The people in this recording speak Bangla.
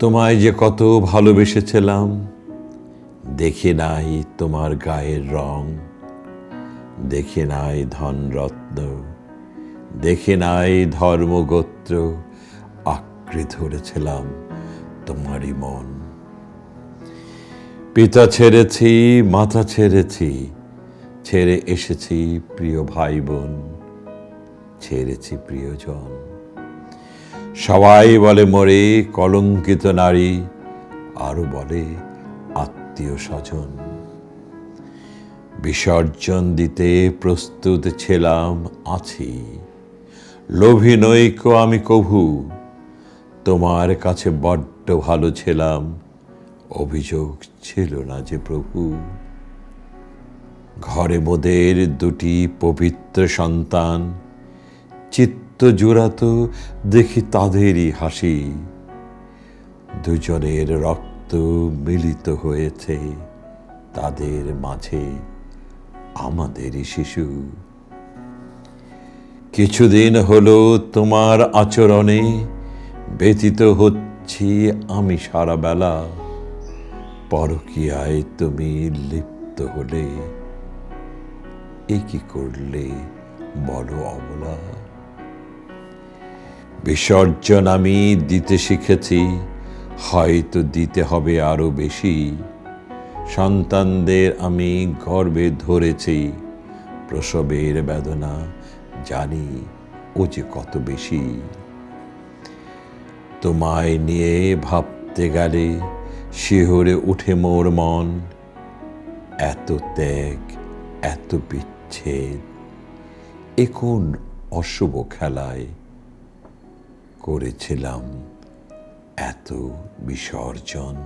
তোমায় যে কত ভালোবেসেছিলাম, দেখে নাই তোমার গায়ের রং, দেখে নাই ধনরত্ন, দেখে নাই ধর্মগোত্র, আঁকড়ে ধরেছিলাম তোমারই মন। পিতা ছেড়েছি মাথা ছেড়েছি, ছেড়ে এসেছি প্রিয় ভাই বোন, ছেড়েছি প্রিয়জন। সবাই বলে, মরে কলঙ্কিত নারী। আরও বলে আত্মীয় স্বজন বিসর্জন দিতে প্রস্তুত ছিলাম আছি। লোভী নৈক আমি কভু। তোমার কাছে বড্ড ভালো ছিলাম। অভিযোগ ছিল না যে প্রভু। ঘরে মোদের দুটি পবিত্র সন্তান। চিত্ত জোড়াত দেখি তাদেরই হাসি। দুজনের রক্ত মিলিত হয়েছে তাদের মাঝে আমাদেরই শিশু। কিছুদিন হলো তোমার আচরণে ব্যতীত হচ্ছি আমি সারা বেলা পরকীয়ায় তুমি লিপ্ত হলে এ কি করলে বড় অবলা? বিসর্জন আমি দিতে শিখেছি, হয়তো দিতে হবে আরও বেশি। সন্তানদের আমি গর্বে ধরেছি, প্রসবের বেদনা জানি ও যে কত বেশি। তোমায় নিয়ে ভাবতে গেলে শিহরে উঠে মোর মন, এত ত্যাগ, এত বিচ্ছেদ, এ কোন অশুভ খেলায় করেছিলাম এত বিসর্জন।